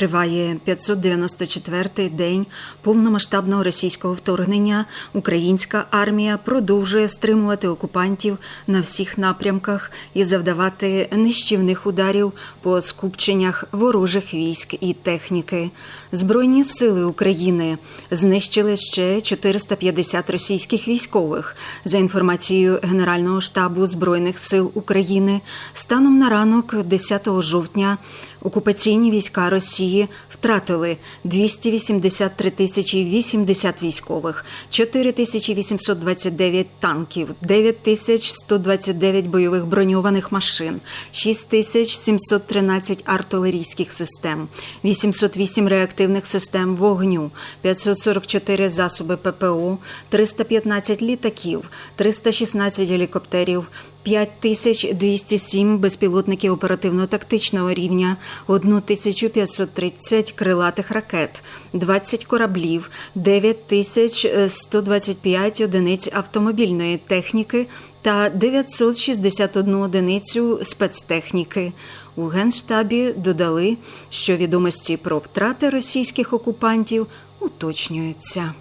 Триває 594-й день повномасштабного російського вторгнення. Українська армія продовжує стримувати окупантів на всіх напрямках і завдавати нищівних ударів по скупченнях ворожих військ і техніки. Збройні сили України знищили ще 450 російських військових. За інформацією Генерального штабу збройних сил України, станом на ранок 10 жовтня. Окупаційні війська Росії втратили 283 тисячі 80 військових, 4 тисячі 829 танків, 9 тисяч 129 бойових броньованих машин, 6 тисяч 713 артилерійських систем, 808 реактивних систем вогню, 544 засоби ППО, 315 літаків, 316 гелікоптерів, 5207 безпілотників оперативно-тактичного рівня, 1530 крилатих ракет, 20 кораблів, 9125 одиниць автомобільної техніки та 961 одиницю спецтехніки. У Генштабі додали, що відомості про втрати російських окупантів уточнюються.